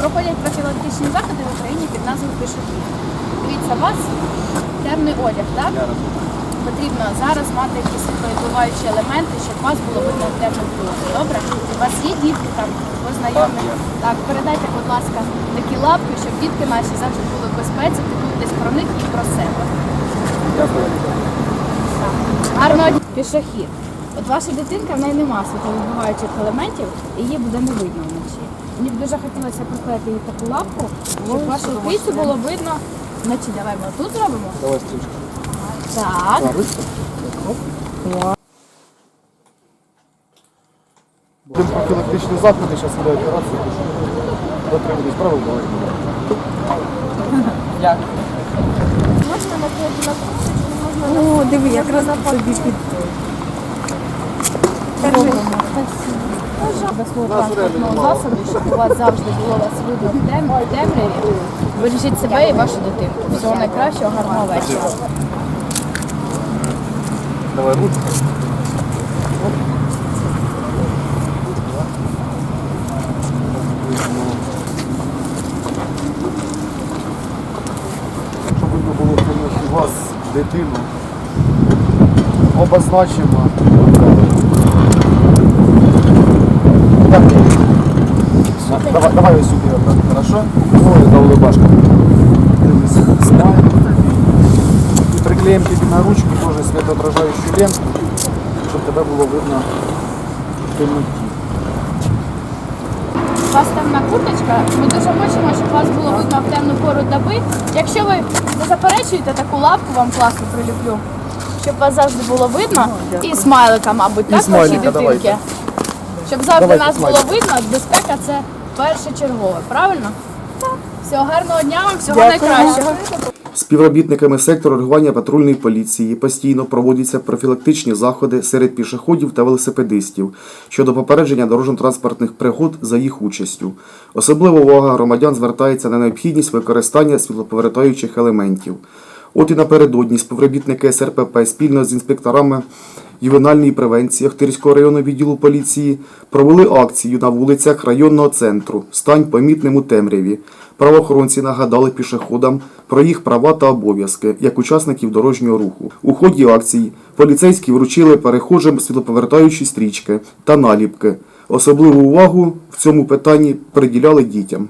проходять профілактичні заходи в Україні під назвою пішохід. Дивіться, у вас темний одяг, так? Потрібно зараз мати якісь світловідбиваючі елементи, щоб вас було видно в темному кольорі. Добре? У вас є дітки там, ви знайомі? Так, передайте, будь ласка, такі лапки, щоб дітки наші завжди були в безпеці, десь про них і про себе. Дякую. Гарного дня. Пішохід. От ваша дитинка, в неї нема світловідбиваючих елементів, і її буде не видно вночі. Мені б дуже хотілося приклеїти їй таку лапку, щоб вашу кицю було видно вночі. Давай ми тут зробимо. Давай стрічку. Так. Ручку. Будемо профілактичні заходи, зараз буде операція. Дотримуйтесь правил дороги. Можна наклеїти на курсочку, можна О, диви, якраз тобі під до свого транспортного щоб у вас завжди було вас видно в тем- в темряві. Бережіть себе і вашу дитинку. Всього найкращого, гарного вечора. Давай ручку. Щоб видно було конечно, вас, дитину. Обозначимо. Так. Все, Давай, давай ось сюди, отак, хорошо? Ой, да улыбашка. Дивись, смай. І приклеїмо тобі на ручку теж світоотражаючу ленту, щоб тебе було видно в темноті. У вас темна курточка. Ми дуже хочемо, щоб вас було видно в темну пору доби. Якщо ви не заперечуєте таку лапку, вам класно приліплю. Щоб вас завжди було видно. І смайлика, мабуть, так, смайлика, дитинки. давайте. Щоб завжди Давайте нас було видно, безпека це першочергове, правильно? Так. Всього гарного дня вам, всього Дякую. найкращого. Співробітниками сектору реагування патрульної поліції постійно проводяться профілактичні заходи серед пішоходів та велосипедистів щодо попередження дорожньо-транспортних пригод за їх участю. Особлива увага громадян звертається на необхідність використання світлоповертаючих елементів. От і напередодні співробітники СРПП спільно з інспекторами ювенальної превенції Охтирського районного відділу поліції провели акцію на вулицях районного центру Стань помітним у темряві. Правоохоронці нагадали пішоходам про їх права та обов'язки як учасників дорожнього руху. У ході акції поліцейські вручили перехожим світлоповертаючі стрічки та наліпки. Особливу увагу в цьому питанні приділяли дітям.